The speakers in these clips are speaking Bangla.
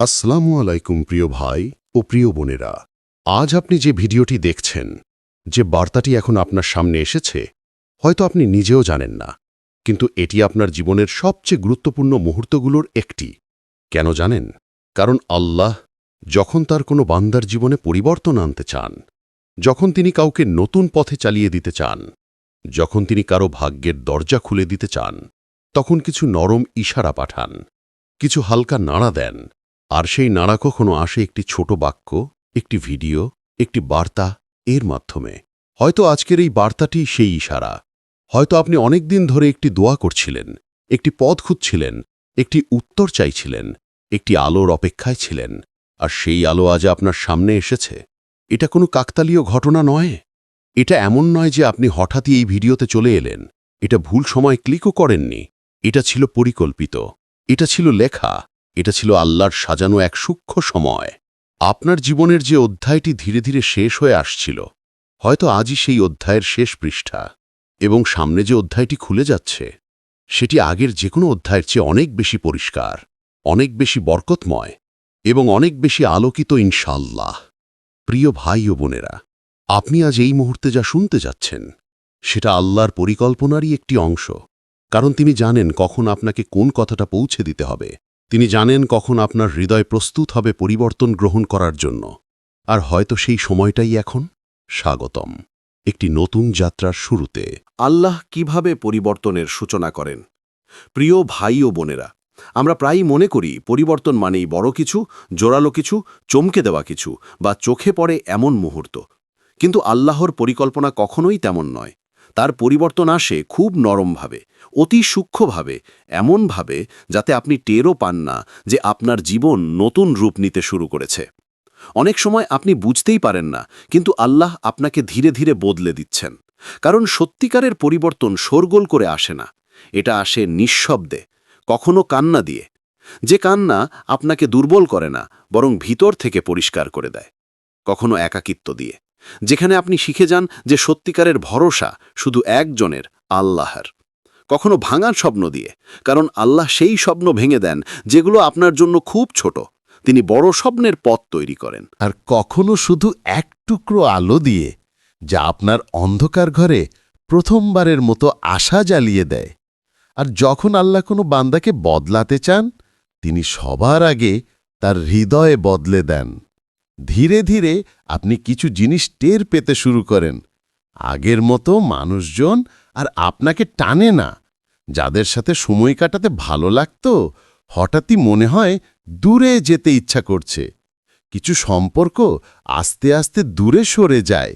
আসসালামু আলাইকুম প্রিয় ভাই ও প্রিয় বোনেরা। আজ আপনি যে ভিডিওটি দেখছেন, যে বার্তাটি এখন আপনার সামনে এসেছে, হয়তো আপনি নিজেও জানেন না, কিন্তু এটি আপনার জীবনের সবচেয়ে গুরুত্বপূর্ণ মুহূর্তগুলোর একটি। কেন জানেন? কারণ আল্লাহ যখন তার কোনো বান্দার জীবনে পরিবর্তন আনতে চান, যখন তিনি কাউকে নতুন পথে চালিয়ে দিতে চান, যখন তিনি কারও ভাগ্যের দরজা খুলে দিতে চান, তখন কিছু নরম ইশারা পাঠান, কিছু হালকা নাড়া দেন আর সেই নাড়া কখনো আসে একটি ছোট বাক্য, একটি ভিডিও, একটি বার্তা এর মাধ্যমে। হয়তো আজকের এই বার্তাটি সেই ইশারা। হয়তো আপনি অনেক দিন ধরে একটি দোয়া করছিলেন, একটি পথ খুঁজছিলেন, একটি উত্তর চাইছিলেন, একটি আলোর অপেক্ষায় ছিলেন, আর সেই আলো আজ আপনার সামনে এসেছে। এটা কোনো কাকতালীয় ঘটনা নয়। এটা এমন নয় যে আপনি হঠাৎই এই ভিডিওতে চলে এলেন। এটা ভুল সময় ক্লিকও করেননি। এটা ছিল পরিকল্পিত। এটা ছিল লেখা। এটা ছিল আল্লাহর সাজানো এক সূক্ষ্ম সময়। আপনার জীবনের যে অধ্যায়টি ধীরে ধীরে শেষ হয়ে আসছিল, হয়তো আজই সেই অধ্যায়ের শেষ পৃষ্ঠা। এবং সামনে যে অধ্যায়টি খুলে যাচ্ছে, সেটি আগের যে কোনো অধ্যায়ের চেয়ে অনেক বেশি পরিষ্কার, অনেক বেশি বরকতময় এবং অনেক বেশি আলোকিত ইনশাল্লাহ প্রিয় ভাই ও বোনেরা, আপনি আজ এই মুহূর্তে যা শুনতে যাচ্ছেন, সেটা আল্লাহর পরিকল্পনারই একটি অংশ। কারণ তিনি জানেন কখন আপনাকে কোন কথাটা পৌঁছে দিতে হবে। তিনি জানেন কখন আপনার হৃদয় প্রস্তুত হবে পরিবর্তন গ্রহণ করার জন্য। আর হয়তো সেই সময়টাই এখন? স্বাগতম। একটি নতুন যাত্রার শুরুতে। আল্লাহ কীভাবে পরিবর্তনের সূচনা করেন? প্রিয় ভাই ও বোনেরা, আমরা প্রায়ই মনে করি পরিবর্তন মানেই বড় কিছু, জোরালো কিছু, চমকে দেওয়া কিছু, বা চোখে পড়ে এমন মুহূর্ত। কিন্তু আল্লাহর পরিকল্পনা কখনোই তেমন নয়। তার পরিবর্তন আসে খুব নরমভাবে, অতি সূক্ষ্মভাবে, এমনভাবে যাতে আপনি টেরও পান না যে আপনার জীবন নতুন রূপ নিতে শুরু করেছে। অনেক সময় আপনি বুঝতেই পারেন না, কিন্তু আল্লাহ আপনাকে ধীরে ধীরে বদলে দিচ্ছেন। কারণ সত্যিকারের পরিবর্তন শোরগোল করে আসে না, এটা আসে নিঃশব্দে, কখনো কান্না দিয়ে। যে কান্না আপনাকে দুর্বল করে না, বরং ভিতর থেকে পরিষ্কার করে দেয়, কখনো একাকিত্ব দিয়ে। যেখানে আপনি শিখে যান যে সত্যিকারের ভরসা শুধু একজনের, আল্লাহর। কখনো ভাঙার স্বপ্ন দিয়ে, কারণ আল্লাহ সেই স্বপ্ন ভেঙে দেন যেগুলো আপনার জন্য খুব ছোট। তিনি বড় স্বপ্নের পথ তৈরি করেন। আর কখনো শুধু এক টুকরো আলো দিয়ে, যা আপনার অন্ধকার ঘরে প্রথমবারের মতো আশা জ্বালিয়ে দেয়। আর যখন আল্লাহ কোনো বান্দাকে বদলাতে চান, তিনি সবার আগে তার হৃদয়ে বদলে দেন। ধীরে ধীরে আপনি কিছু জিনিস টের পেতে শুরু করেন। আগের মতো মানুষজন আর আপনাকে টানে না। যাদের সাথে সময় কাটাতে ভালো লাগত, হঠাৎই মনে হয় দূরে যেতে ইচ্ছা করছে। কিছু সম্পর্ক আস্তে আস্তে দূরে সরে যায়।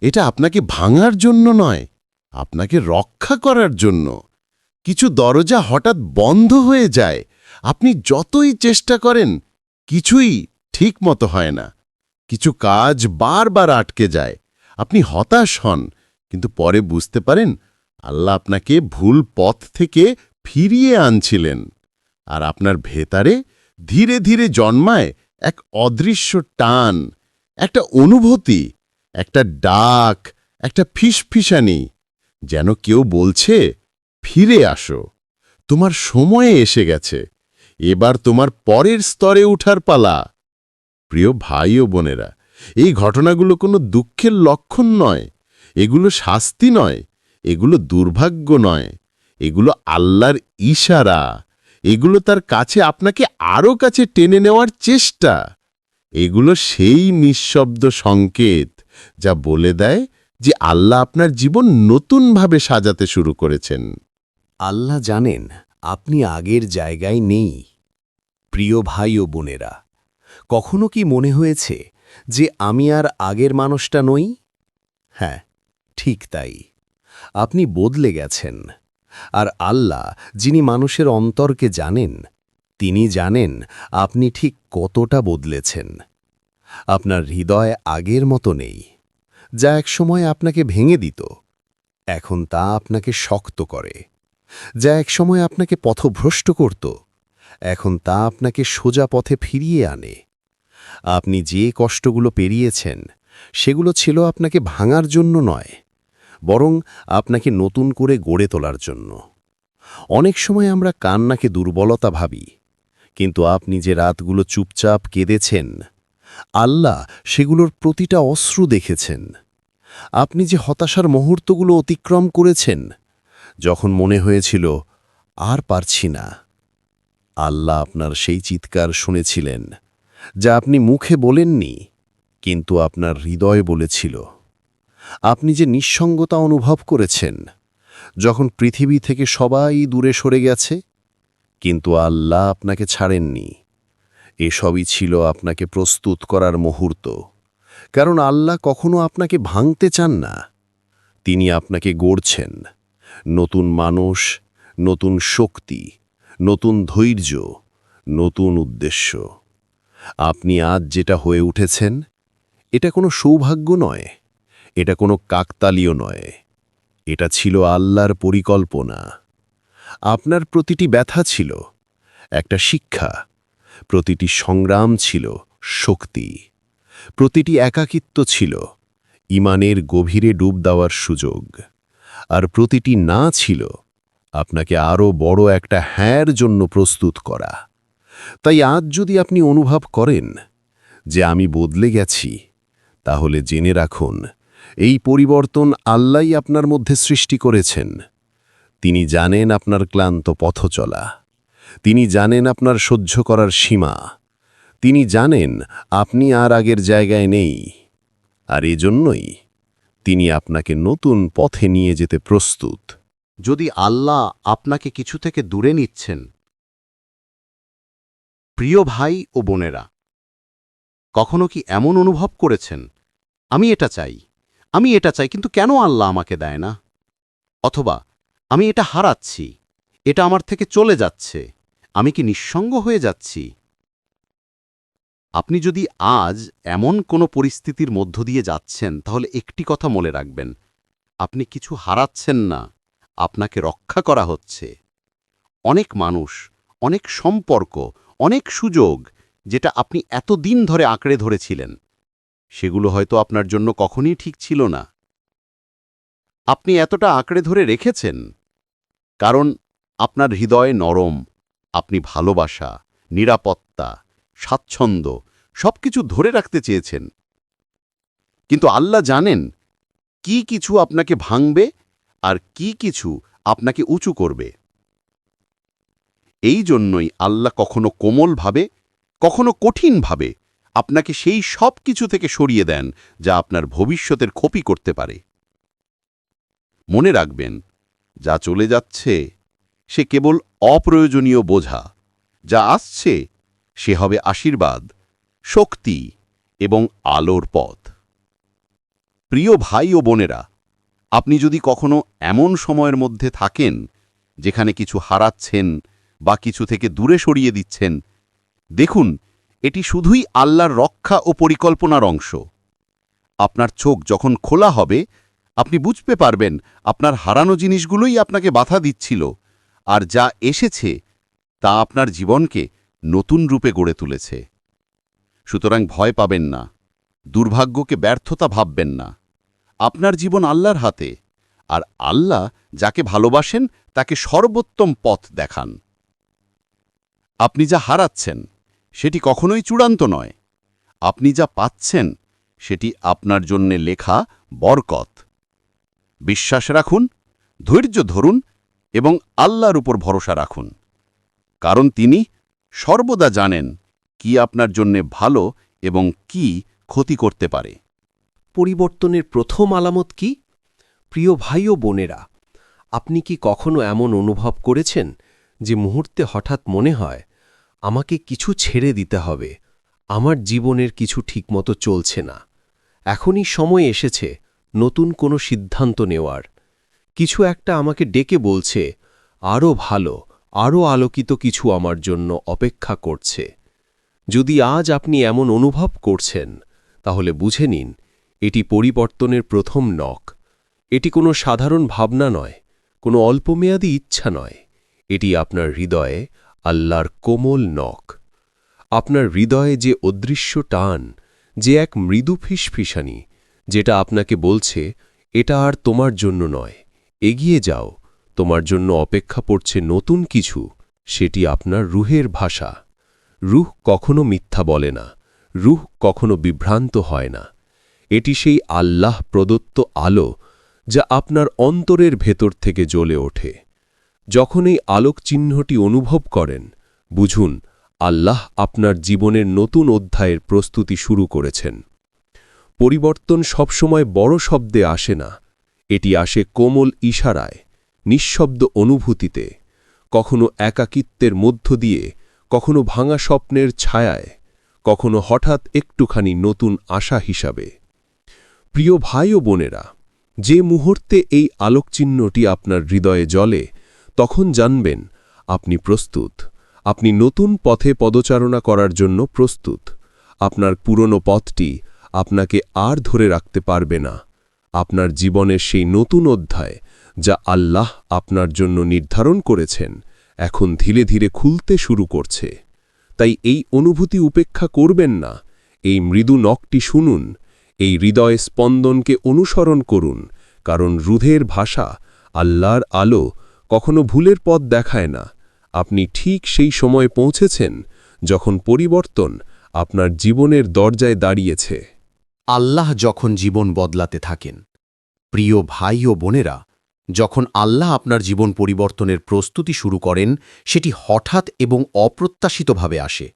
এটা আপনাকে ভাঙার জন্য নয়, আপনাকে রক্ষা করার জন্য। কিছু দরজা হঠাৎ বন্ধ হয়ে যায়। আপনি যতই চেষ্টা করেন, কিছুই ঠিক মতো হয় না। কিছু কাজ বারবার আটকে যায়। আপনি হতাশ হন, কিন্তু পরে বুঝতে পারেন আল্লাহ আপনাকে ভুল পথ থেকে ফিরিয়ে আনছিলেন আর আপনার ভেতারে ধীরে ধীরে জন্মায় এক অদৃশ্য টান, একটা অনুভূতি, একটা ডাক, একটা ফিসফিসানি, যেন কেউ বলছে, ফিরে আসো, তোমার সময়ে এসে গেছে, এবার তোমার পরের স্তরে উঠার পালা। প্রিয় ভাই ও বোনেরা, এই ঘটনাগুলো কোনো দুঃখের লক্ষণ নয়। এগুলো শাস্তি নয়। এগুলো দুর্ভাগ্য নয়। এগুলো আল্লাহর ইশারা। এগুলো তার কাছে আপনাকে আরও কাছে টেনে নেওয়ার চেষ্টা। এগুলো সেই নিঃশব্দ সংকেত যা বলে দেয় যে আল্লাহ আপনার জীবন নতুনভাবে সাজাতে শুরু করেছেন। আল্লাহ জানেন, আপনি আগের জায়গায় নেই। প্রিয় ভাই ও বোনেরা কখনো কি মনে হয়েছে যে আমি আর আগের মানুষটা নই? হ্যাঁ ঠিক তাই। আপনি বদলে গেছেন। আর আল্লাহ, যিনি মানুষের অন্তরকে জানেন, তিনি জানেন আপনি ঠিক কতটা বদলেছেন। আপনার হৃদয় আগের মতো নেই, যা একসময় আপনাকে ভেঙে দিত। এখন তা আপনাকে শক্ত করে, যা একসময় আপনাকে পথভ্রষ্ট করত। এখন তা আপনাকে সোজা পথে ফিরিয়ে আনে। আপনি যে কষ্টগুলো পেরিয়েছেন, সেগুলো ছিল আপনাকে ভাঙার জন্য নয়, বরং আপনাকে নতুন করে গড়ে তোলার জন্য। অনেক সময় আমরা কান্নাকে দুর্বলতা ভাবি, কিন্তু আপনি যে রাতগুলো চুপচাপ কেঁদেছেন, আল্লাহ সেগুলোর প্রতিটা অশ্রু দেখেছেন। আপনি যে হতাশার মুহূর্তগুলো অতিক্রম করেছেন, যখন মনে হয়েছিল, আর পারছি না। আল্লাহ আপনার সেই চিৎকার শুনেছিলেন। যা আপনি মুখে বলেননি, কিন্তু আপনার হৃদয় বলেছিল। আপনি যে নিঃসঙ্গতা অনুভব করেছেন, যখন পৃথিবী থেকে সবাই দূরে সরে গেছে, কিন্তু আল্লাহ আপনাকে ছাড়েননি। এসবই ছিল আপনাকে প্রস্তুত করার মুহূর্ত, কারণ আল্লাহ কখনো আপনাকে ভাঙতে চান না। তিনি আপনাকে গড়ছেন। নতুন মানুষ, নতুন শক্তি, নতুন ধৈর্য, নতুন উদ্দেশ্য। আপনি আজ যেটা হয়ে উঠেছেন, এটা কোনো সৌভাগ্য নয়, এটা কোনো কাকতালীয় নয়, এটা ছিল আল্লাহর পরিকল্পনা। আপনার প্রতিটি ব্যথা ছিল, একটা শিক্ষা, প্রতিটি সংগ্রাম ছিল শক্তি, প্রতিটি একাকিত্ব ছিল ইমানের গভীরে ডুব দেওয়ার সুযোগ, আর প্রতিটি না ছিল আপনাকে আরও বড় একটা হ্যাঁর জন্য প্রস্তুত করা। তাই আজ যদি আপনি অনুভব করেন যে আমি বদলে গেছি, তাহলে জেনে রাখুন, এই পরিবর্তন আল্লাহই আপনার মধ্যে সৃষ্টি করেছেন। তিনি জানেন আপনার ক্লান্ত পথ চলা, তিনি জানেন আপনার সহ্য করার সীমা, তিনি জানেন আপনি আর আগের জায়গায় নেই, আর এজন্যই তিনি আপনাকে নতুন পথে নিয়ে যেতে প্রস্তুত। যদি আল্লাহ আপনাকে কিছু থেকে দূরে নিচ্ছেন প্রিয় ভাই ও বোনেরা, কখনো কি এমন অনুভব করেছেন, আমি এটা চাই, আমি এটা চাই, কিন্তু কেন আল্লাহ আমাকে দেয় না? অথবা, আমি এটা হারাচ্ছি, এটা আমার থেকে চলে যাচ্ছে, আমি কি নিঃসঙ্গ হয়ে যাচ্ছি? আপনি যদি আজ এমন কোনো পরিস্থিতির মধ্য দিয়ে যাচ্ছেন, তাহলে একটি কথা মনে রাখবেন, আপনি কিছু হারাচ্ছেন না, আপনাকে রক্ষা করা হচ্ছে। অনেক মানুষ, অনেক সম্পর্ক অনেক সুযোগ যেটা আপনি এতদিন ধরে আঁকড়ে ধরেছিলেন। সেগুলো হয়তো আপনার জন্য কখনই ঠিক ছিল না। আপনি এতটা আঁকড়ে ধরে রেখেছেন। কারণ আপনার হৃদয় নরম, আপনি ভালোবাসা, নিরাপত্তা, স্বাচ্ছন্দ্য সবকিছু ধরে রাখতে চেয়েছেন। কিন্তু আল্লাহ জানেন কি কিছু আপনাকে ভাঙবে আর কি কিছু আপনাকে উঁচু করবে। এই জন্যই আল্লাহ কখনো কোমলভাবে, কখনো কঠিনভাবে আপনাকে সেই সব কিছু থেকে সরিয়ে দেন যা আপনার ভবিষ্যতের ক্ষতি করতে পারে। মনে রাখবেন, যা চলে যাচ্ছে সে কেবল অপ্রয়োজনীয় বোঝা, যা আসছে সে হবে আশীর্বাদ, শক্তি এবং আলোর পথ। প্রিয় ভাই ও বোনেরা, আপনি যদি কখনো এমন সময়ের মধ্যে থাকেন যেখানে কিছু হারাচ্ছেন বা কিছু থেকে দূরে সরিয়ে দিচ্ছেন। দেখুন, এটি শুধুই আল্লাহর রক্ষা ও পরিকল্পনার অংশ। আপনার চোখ যখন খোলা হবে, আপনি বুঝতে পারবেন আপনার হারানো জিনিসগুলোই আপনাকে বাধা দিচ্ছিল আর যা এসেছে তা আপনার জীবনকে নতুন রূপে গড়ে তুলেছে। সুতরাং ভয় পাবেন না, দুর্ভাগ্যকে ব্যর্থতা ভাববেন না। আপনার জীবন আল্লাহর হাতে, আর আল্লাহ যাকে ভালোবাসেন তাকে সর্বোত্তম পথ দেখান। আপনি যা হারাচ্ছেন, সেটি কখনোই চূড়ান্ত নয়। আপনি যা পাচ্ছেন, সেটি আপনার জন্যে লেখা বরকত। বিশ্বাস রাখুন, ধৈর্য ধরুন এবং আল্লাহর উপর ভরসা রাখুন। কারণ তিনি সর্বদা জানেন কি আপনার জন্যে ভালো এবং কি ক্ষতি করতে পারে। পরিবর্তনের প্রথম আলামত কি? প্রিয় ভাই ও বোনেরা, আপনি কি কখনো এমন অনুভব করেছেন যে মুহূর্তে হঠাৎ মনে হয়, আমাকে কিছু ছেড়ে দিতে হবে, আমার জীবনের কিছু ঠিকমতো চলছে না। এখনই সময় এসেছে নতুন কোনো সিদ্ধান্ত নেওয়ার। কিছু একটা আমাকে ডেকে বলছে আরও ভালো আরও আলোকিত কিছু আমার জন্য অপেক্ষা করছে। যদি আজ আপনি এমন অনুভব করছেন, তাহলে বুঝে নিন, এটি পরিবর্তনের প্রথম নখ। এটি কোনো সাধারণ ভাবনা নয়, কোনো অল্পমেয়াদী ইচ্ছা নয়। এটি আপনার হৃদয়ে আল্লাহর কোমল নখ। আপনার হৃদয়ে যে অদৃশ্য টান, যে এক মৃদু ফিসফিসানি, যেটা আপনাকে বলছে, এটা আর তোমার জন্য নয়। এগিয়ে যাও। তোমার জন্য অপেক্ষা পড়ছে নতুন কিছু। সেটি আপনার রুহের ভাষা। রুহ কখনো মিথ্যা বলে না। রুহ কখনো বিভ্রান্ত হয় না। এটি সেই আল্লাহ প্রদত্ত আলো, যা আপনার অন্তরের ভেতর থেকে জ্বলে ওঠে। যখন এই আলোক চিহ্নটি অনুভব করেন, বুঝুন, আল্লাহ আপনার জীবনের নতুন অধ্যায়ের প্রস্তুতি শুরু করেছেন। পরিবর্তন সবসময় বড় শব্দে আসে না, এটি আসে কোমল ইশারায়, নিঃশব্দ অনুভূতিতে, কখনো একাকিত্বের মধ্য দিয়ে, কখনো ভাঙা স্বপ্নের ছায়ায়, কখনো হঠাৎ একটুখানি নতুন আশা হিসাবে। প্রিয় ভাই ও বোনেরা, যে মুহূর্তে এই আলোকচিহ্নটি আপনার হৃদয়ে জ্বলে তখন জানবেন, আপনি প্রস্তুত। আপনি নতুন পথে পদচারণা করার জন্য প্রস্তুত। আপনার পুরনো পথটি আপনাকে আর ধরে রাখতে পারবে না। আপনার জীবনের সেই নতুন অধ্যায় যা আল্লাহ আপনার জন্য নির্ধারণ করেছেন, এখন ধীরে ধীরে খুলতে শুরু করছে। তাই এই অনুভূতি উপেক্ষা করবেন না। এই মৃদু নখটি শুনুন, এই হৃদয় স্পন্দনকে অনুসরণ করুন, কারণ রুধের ভাষা আল্লাহর আলো কখনো ভুলের পথ দেখায় না। আপনি ঠিক সেই সময় পৌঁছেছেন যখন পরিবর্তন আপনার জীবনের দরজায় দাঁড়িয়েছে। আল্লাহ যখন জীবন বদলাতে থাকেন, প্রিয় ভাই ও বোনেরা, যখন আল্লাহ আপনার জীবন পরিবর্তনের প্রস্তুতি শুরু করেন, সেটি হঠাৎ এবং অপ্রত্যাশিতভাবে আসে।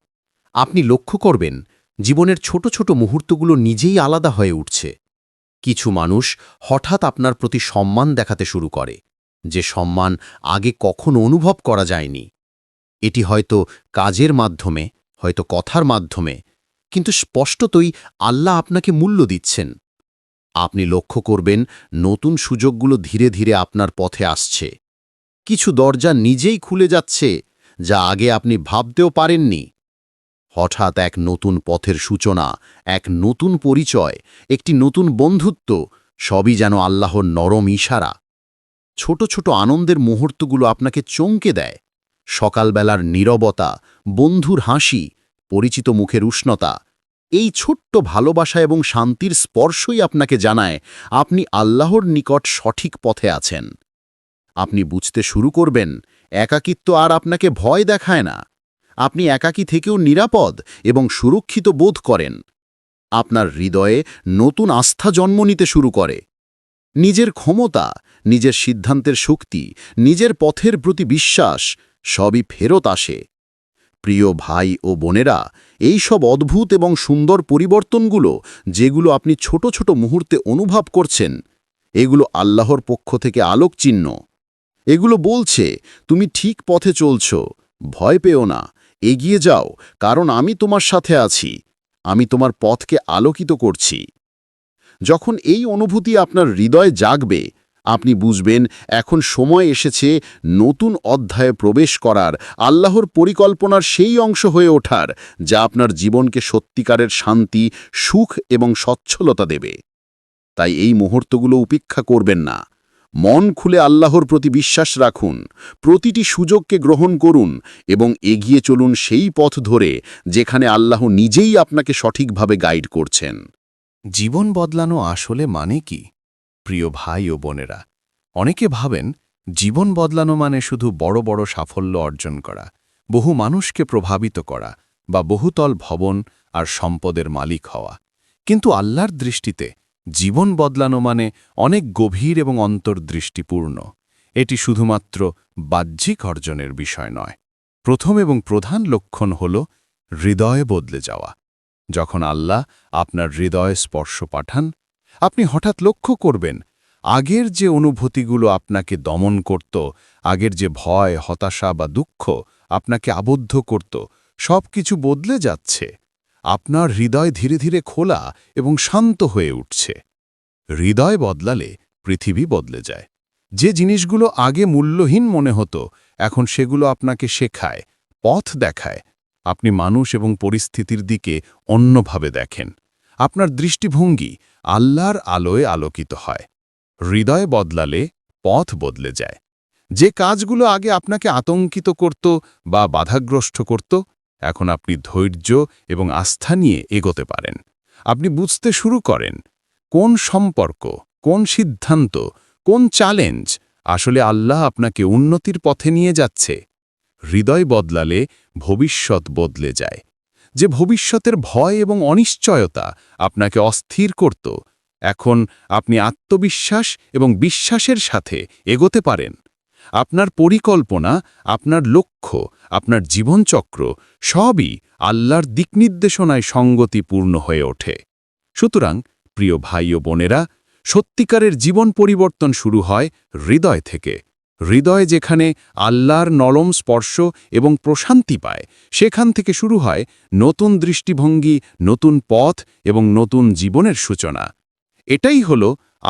আপনি লক্ষ্য করবেন, জীবনের ছোট ছোট মুহূর্তগুলো নিজেই আলাদা হয়ে উঠছে। কিছু মানুষ হঠাৎ আপনার প্রতি সম্মান দেখাতে শুরু করে। যে সম্মান আগে কখনো অনুভব করা যায়নি। এটি হয়তো কাজের মাধ্যমে, হয়তো কথার মাধ্যমে, কিন্তু স্পষ্টতই আল্লাহ আপনাকে মূল্য দিচ্ছেন। আপনি লক্ষ্য করবেন, নতুন সুযোগগুলো ধীরে ধীরে আপনার পথে আসছে। কিছু দরজা নিজেই খুলে যাচ্ছে, যা আগে আপনি ভাবতেও পারেননি। হঠাৎ এক নতুন পথের সূচনা, এক নতুন পরিচয়, একটি নতুন বন্ধুত্ব, সবই যেন আল্লাহর নরম ইশারা। ছোট ছোট আনন্দের মুহূর্তগুলো আপনাকে চমকে দেয়। সকালবেলার নীরবতা, বন্ধুর হাসি, পরিচিত মুখের উষ্ণতা, এই ছোট্ট ভালোবাসা এবং শান্তির স্পর্শই আপনাকে জানায় আপনি আল্লাহর নিকট সঠিক পথে আছেন। আপনি বুঝতে শুরু করবেন, একাকিত্ব আর আপনাকে ভয় দেখায় না। আপনি একাকী থেকেও নিরাপদ এবং সুরক্ষিত বোধ করেন। আপনার হৃদয়ে নতুন আস্থা জন্ম নিতে শুরু করে। নিজের ক্ষমতা, নিজের সিদ্ধান্তের শক্তি, নিজের পথের প্রতি বিশ্বাস সবই ফেরত আসে। প্রিয় ভাই ও বোনেরা, এই সব অদ্ভুত এবং সুন্দর পরিবর্তনগুলো যেগুলো আপনি ছোট ছোট মুহূর্তে অনুভব করছেন, এগুলো আল্লাহর পক্ষ থেকে আলোক চিহ্ন এগুলো বলছে, তুমি ঠিক পথে চলছ, ভয় পেও না, এগিয়ে যাও, কারণ আমি তোমার সাথে আছি, আমি তোমার পথকে আলোকিত করছি। যখন এই অনুভূতি আপনার হৃদয়ে জাগবে, আপনি বুঝবেন এখন সময় এসেছে নতুন অধ্যায়ে প্রবেশ করার, আল্লাহর পরিকল্পনার সেই অংশ হয়ে ওঠার, যা আপনার জীবনকে সত্যিকারের শান্তি, সুখ এবং সচ্ছলতা দেবে। তাই এই মুহূর্তগুলো উপেক্ষা করবেন না। মন খুলে আল্লাহর প্রতি বিশ্বাস রাখুন, প্রতিটি সুযোগকে গ্রহণ করুন এবং এগিয়ে চলুন সেই পথ ধরে, যেখানে আল্লাহ নিজেই আপনাকে সঠিকভাবে গাইড করছেন। জীবন বদলানো আসলে মানে কি? প্রিয় ভাই ও বোনেরা, অনেকে ভাবেন জীবন বদলানো মানে শুধু বড় বড় সাফল্য অর্জন করা, বহু মানুষকে প্রভাবিত করা বা বহুতল ভবন আর সম্পদের মালিক হওয়া। কিন্তু আল্লাহর দৃষ্টিতে জীবন বদলানো মানে অনেক গভীর এবং অন্তর্দৃষ্টিপূর্ণ। এটি শুধুমাত্র বাহ্যিক অর্জনের বিষয় নয়। প্রথম এবং প্রধান লক্ষণ হল হৃদয়ে বদলে যাওয়া। যখন আল্লাহ আপনার হৃদয়ে স্পর্শ পাঠান, আপনি হঠাৎ লক্ষ্য করবেন, আগের যে অনুভূতিগুলো আপনাকে দমন করত, আগের যে ভয়, হতাশা বা দুঃখ আপনাকে আবদ্ধ করত সব কিছু বদলে যাচ্ছে। আপনার হৃদয় ধীরে ধীরে খোলা এবং শান্ত হয়ে উঠছে। হৃদয় বদলালে পৃথিবী বদলে যায়। যে জিনিসগুলো আগে মূল্যহীন মনে হতো, এখন সেগুলো আপনাকে শেখায়, পথ দেখায় আপনি মানুষ এবং পরিস্থিতির দিকে অন্যভাবে দেখেন। আপনার দৃষ্টিভঙ্গি আল্লাহর আলোয় আলোকিত হয়। হৃদয় বদলালে পথ বদলে যায়। যে কাজগুলো আগে আপনাকে আতঙ্কিত করত বা বাধাগ্রস্ত করত, এখন আপনি ধৈর্য এবং আস্থা নিয়ে এগোতে পারেন। আপনি বুঝতে শুরু করেন, কোন সম্পর্ক, কোন সিদ্ধান্ত, কোন চ্যালেঞ্জ আসলে আল্লাহ আপনাকে উন্নতির পথে নিয়ে যাচ্ছে। হৃদয় বদলালে ভবিষ্যৎ বদলে যায়। যে ভবিষ্যতের ভয় এবং অনিশ্চয়তা আপনাকে অস্থির করত, এখন আপনি আত্মবিশ্বাস এবং বিশ্বাসের সাথে এগোতে পারেন। আপনার পরিকল্পনা, আপনার লক্ষ্য, আপনার জীবনচক্র সবই আল্লাহর দিকনির্দেশনায় সঙ্গতিপূর্ণ হয়ে ওঠে। সুতরাং, প্রিয় ভাই ও বোনেরা, সত্যিকারের জীবন পরিবর্তন শুরু হয় হৃদয় থেকে। হৃদয় যেখানে আল্লাহর নরম স্পর্শ এবং প্রশান্তি পায়, সেখান থেকে শুরু হয় নতুন দৃষ্টিভঙ্গি, নতুন পথ এবং নতুন জীবনের সূচনা। এটাই হল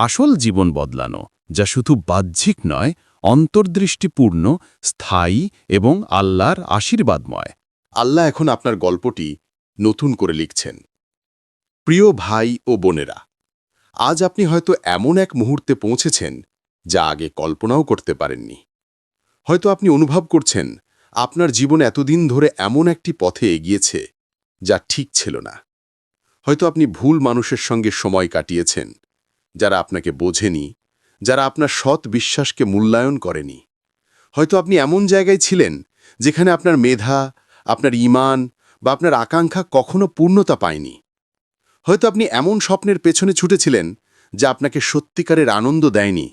আসল জীবন বদলানো, যা শুধু বাহ্যিক নয়, অন্তর্দৃষ্টিপূর্ণ, স্থায়ী এবং আল্লাহর আশীর্বাদময়। আল্লাহ এখন আপনার গল্পটি নতুন করে লিখছেন। প্রিয় ভাই ও বোনেরা, আজ আপনি হয়তো এমন এক মুহূর্তে পৌঁছেছেন যা আগে কল্পনাও করতে পারেননি। হয়তো আপনি অনুভব করছেন, আপনার জীবন এতদিন ধরে এমন একটি পথে এগিয়েছে, যা ঠিক ছিল না। হয়তো আপনি ভুল মানুষের সঙ্গে সময় কাটিয়েছেন, যারা আপনাকে বোঝেনি, যারা আপনার সৎ বিশ্বাসকে মূল্যায়ন করেনি। হয়তো আপনি এমন জায়গায় ছিলেন, যেখানে আপনার মেধা, আপনার ইমান বা আপনার আকাঙ্ক্ষা কখনো পূর্ণতা পায়নি। হয়তো আপনি এমন স্বপ্নের পেছনে ছুটেছিলেন, যা আপনাকে সত্যিকারের আনন্দ দেয়নি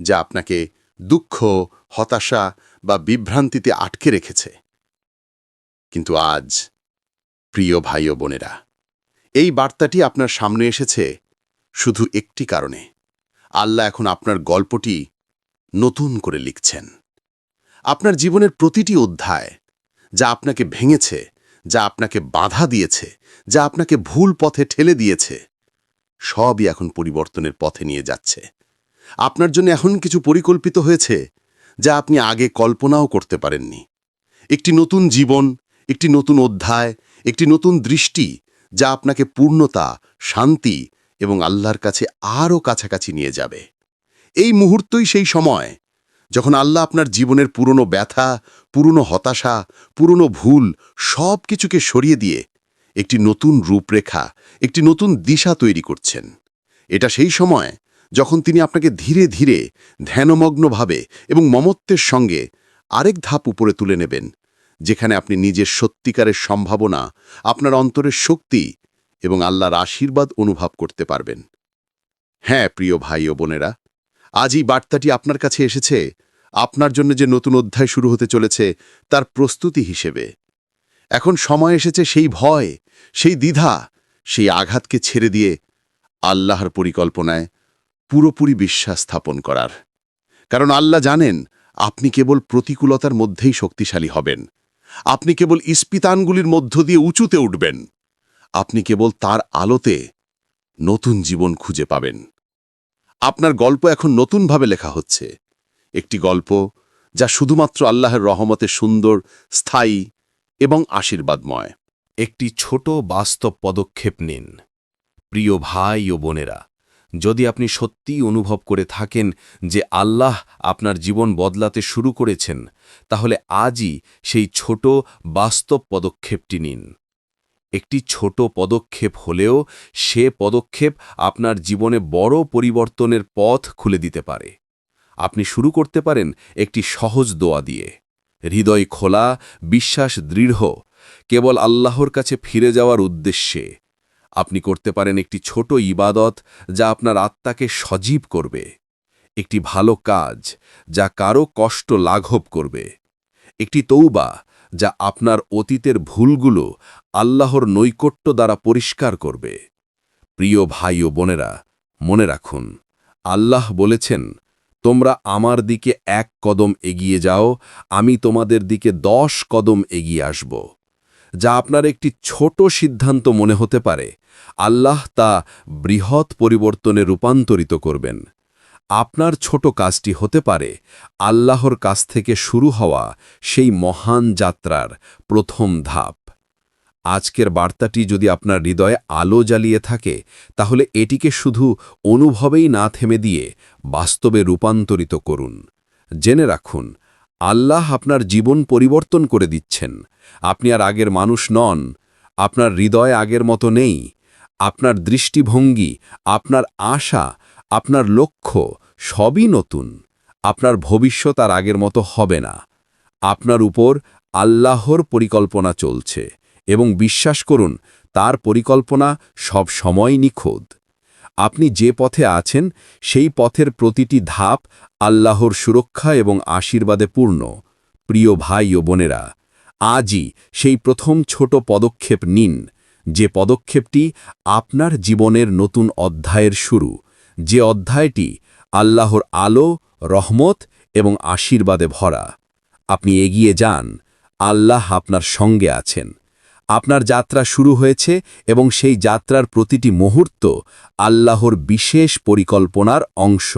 যা আপনাকে দুঃখ, হতাশা বা বিভ্রান্তিতে আটকে রেখেছে। কিন্তু আজ, প্রিয় ভাই ও বোনেরা, এই বার্তাটি আপনার সামনে এসেছে শুধু একটি কারণে। আল্লাহ এখন আপনার গল্পটি নতুন করে লিখছেন। আপনার জীবনের প্রতিটি অধ্যায় যা আপনাকে ভেঙেছে, যা আপনাকে বাধা দিয়েছে, যা আপনাকে ভুল পথে ঠেলে দিয়েছে, সবই এখন পরিবর্তনের পথে নিয়ে যাচ্ছে। আপনার জন্য এখন কিছু পরিকল্পিত হয়েছে যা আপনি আগে কল্পনাও করতে পারেননি। একটি নতুন জীবন, একটি নতুন অধ্যায়, একটি নতুন দৃষ্টি যা আপনাকে পূর্ণতা, শান্তি এবং আল্লাহর কাছে আরও কাছাকাছি নিয়ে যাবে। এই মুহূর্তই সেই সময় যখন আল্লাহ আপনার জীবনের পুরনো ব্যথা, পুরনো হতাশা, পুরনো ভুল সব কিছুকে সরিয়ে দিয়ে একটি নতুন রূপরেখা, একটি নতুন দিশা তৈরি করছেন। এটা সেই সময় যখন তিনি আপনাকে ধীরে ধীরে ধ্যানমগ্নভাবে এবং মমত্বের সঙ্গে আরেক ধাপ উপরে তুলে নেবেন, যেখানে আপনি নিজের সত্যিকারের সম্ভাবনা, আপনার অন্তরের শক্তি এবং আল্লাহর আশীর্বাদ অনুভব করতে পারবেন। হ্যাঁ প্রিয় ভাই ও বোনেরা, আজ এই বার্তাটি আপনার কাছে এসেছে। আপনার জন্য যে নতুন অধ্যায় শুরু হতে চলেছে, তার প্রস্তুতি হিসেবে। এখন সময় এসেছে সেই ভয়, সেই দ্বিধা, সেই আঘাতকে ছেড়ে দিয়ে আল্লাহর পরিকল্পনায় পুরোপুরি বিশ্বাস স্থাপন করার। কারণ আল্লাহ জানেন, আপনি কেবল প্রতিকূলতার মধ্যেই শক্তিশালী হবেন। আপনি কেবল ইস্পিতানগুলির মধ্য দিয়ে উঁচুতে উঠবেন। আপনি কেবল তার আলোতে নতুন জীবন খুঁজে পাবেন। আপনার গল্প এখন নতুনভাবে লেখা হচ্ছে। একটি গল্প যা শুধুমাত্র আল্লাহর রহমতে সুন্দর, স্থায়ী এবং আশীর্বাদময়। একটি ছোট বাস্তব পদক্ষেপ নিন। প্রিয় ভাই ও বোনেরা যদি আপনি সত্যিই অনুভব করে থাকেন যে আল্লাহ আপনার জীবন বদলাতে শুরু করেছেন, তাহলে আজই সেই ছোট বাস্তব পদক্ষেপটি নিন। একটি ছোট পদক্ষেপ হলেও সে পদক্ষেপ আপনার জীবনে বড় পরিবর্তনের পথ খুলে দিতে পারে। আপনি শুরু করতে পারেন একটি সহজ দোয়া দিয়ে। হৃদয় খোলা, বিশ্বাস দৃঢ়, কেবল আল্লাহর কাছে ফিরে যাওয়ার উদ্দেশ্যে। আপনি করতে পারেন একটি ছোট ইবাদত যা আপনার আত্মাকে সজীব করবে। একটি ভালো কাজ যা কারও কষ্ট লাঘব করবে। একটি তৌবা যা আপনার অতীতের ভুলগুলো আল্লাহর নৈকট্য দ্বারা পরিষ্কার করবে। প্রিয় ভাই ও বোনেরা, মনে রাখুন, আল্লাহ বলেছেন, তোমরা আমার দিকে এক কদম এগিয়ে যাও, আমি তোমাদের দিকে দশ কদম এগিয়ে আসব। যা আপনার একটি ছোট সিদ্ধান্ত মনে হতে পারে আল্লাহ তা বৃহৎ পরিবর্তনে রূপান্তরিত করবেন। আপনার ছোট কাজটি হতে পারে আল্লাহর কাছ থেকে শুরু হওয়া সেই মহান যাত্রার প্রথম ধাপ। আজকের বার্তাটি যদি আপনার হৃদয়ে আলো জ্বালিয়ে থাকে, তাহলে এটিকে শুধু অনুভবেই না থেমে দিয়ে বাস্তবে রূপান্তরিত করুন। জেনে রাখুন, আল্লাহ আপনার জীবন পরিবর্তন করে দিচ্ছেন। আপনি আর আগের মানুষ নন, আপনার হৃদয় আগের মতো নেই। আপনার দৃষ্টিভঙ্গি, আপনার আশা, আপনার লক্ষ্য সবই নতুন। আপনার ভবিষ্যৎ আর আগের মতো হবে না। আপনার উপর আল্লাহর পরিকল্পনা চলছে এবং বিশ্বাস করুন, তার পরিকল্পনা সব সময় নিখোদ আপনি যে পথে আছেন, সেই পথের প্রতিটি ধাপ আল্লাহর সুরক্ষা এবং আশীর্বাদে পূর্ণ। প্রিয় ভাই ও বোনেরা, আজই সেই প্রথম ছোট পদক্ষেপ নিন। যে পদক্ষেপটি আপনার জীবনের নতুন অধ্যায়ের শুরু, যে অধ্যায়টি আল্লাহর আলো, রহমত এবং আশীর্বাদে ভরা। আপনি এগিয়ে যান, আল্লাহ আপনার সঙ্গে আছেন। আপনার যাত্রা শুরু হয়েছে এবং সেই যাত্রার প্রতিটি মুহূর্ত আল্লাহর বিশেষ পরিকল্পনার অংশ।